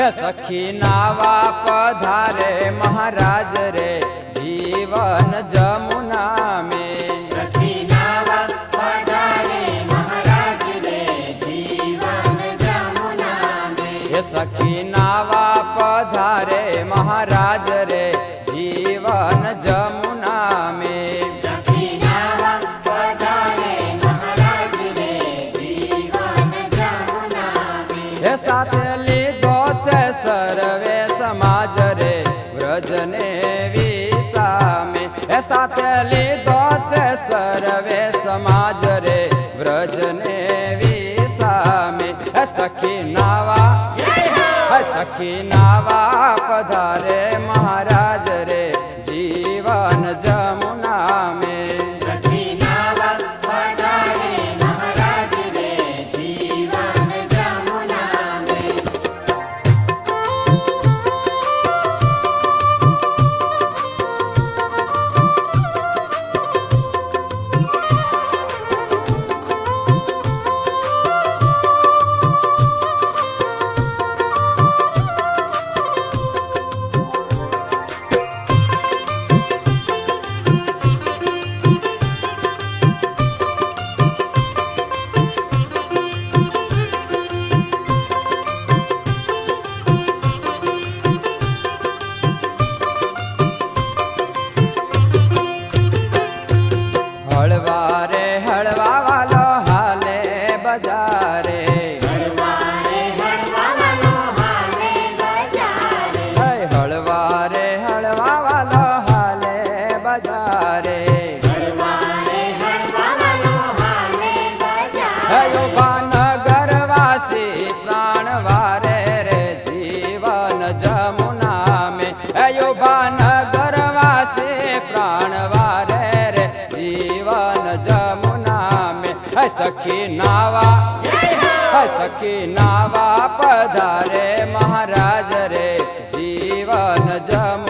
હે સખી નાવા પધારે મહારાજ રે જીવન જમુના મે. સખી નાવા પધારે મહારાજ રે જીવન જમુના મે. સખી નાવા પધારે મહારાજ રે सखी नावा पधारे महाराज रे। સખી નાવા સખી નાવા પધારે મહારાજ રે જીવન જમ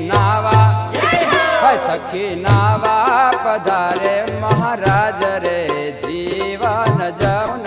નાવા હે સખી નાવા પધારે મહારાજ રે જીવન જમ